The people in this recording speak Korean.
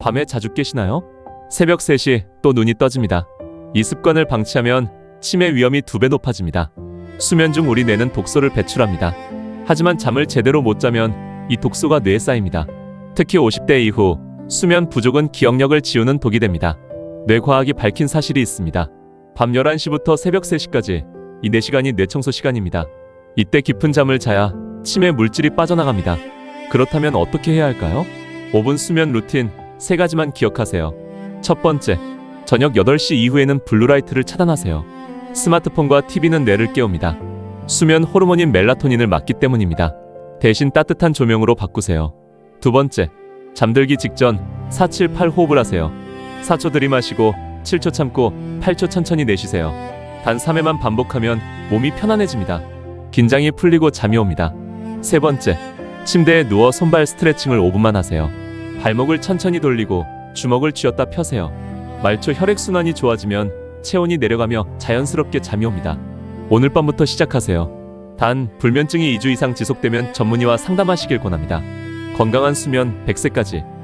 밤에 자주 깨시나요? 새벽 3시 또 눈이 떠집니다. 이 습관을 방치하면 치매 위험이 두 배 높아집니다. 수면 중 우리 뇌는 독소를 배출합니다. 하지만 잠을 제대로 못 자면 이 독소가 뇌에 쌓입니다. 특히 50대 이후 수면 부족은 기억력을 지우는 독이 됩니다. 뇌과학이 밝힌 사실이 있습니다. 밤 11시부터 새벽 3시까지 이 4시간이 뇌청소 시간입니다. 이때 깊은 잠을 자야 치매 물질이 빠져나갑니다. 그렇다면 어떻게 해야 할까요? 5분 수면 루틴 세 가지만 기억하세요. 첫 번째, 저녁 8시 이후에는 블루라이트를 차단하세요. 스마트폰과 TV는 뇌를 깨웁니다. 수면 호르몬인 멜라토닌을 막기 때문입니다. 대신 따뜻한 조명으로 바꾸세요. 두 번째, 잠들기 직전 478 호흡을 하세요. 4초 들이마시고 7초 참고 8초 천천히 내쉬세요. 단 3회만 반복하면 몸이 편안해집니다. 긴장이 풀리고 잠이 옵니다. 세 번째, 침대에 누워 손발 스트레칭을 5분만 하세요. 발목을 천천히 돌리고 주먹을 쥐었다 펴세요. 말초 혈액순환이 좋아지면 체온이 내려가며 자연스럽게 잠이 옵니다. 오늘 밤부터 시작하세요. 단, 불면증이 2주 이상 지속되면 전문의와 상담하시길 권합니다. 건강한 수면 100세까지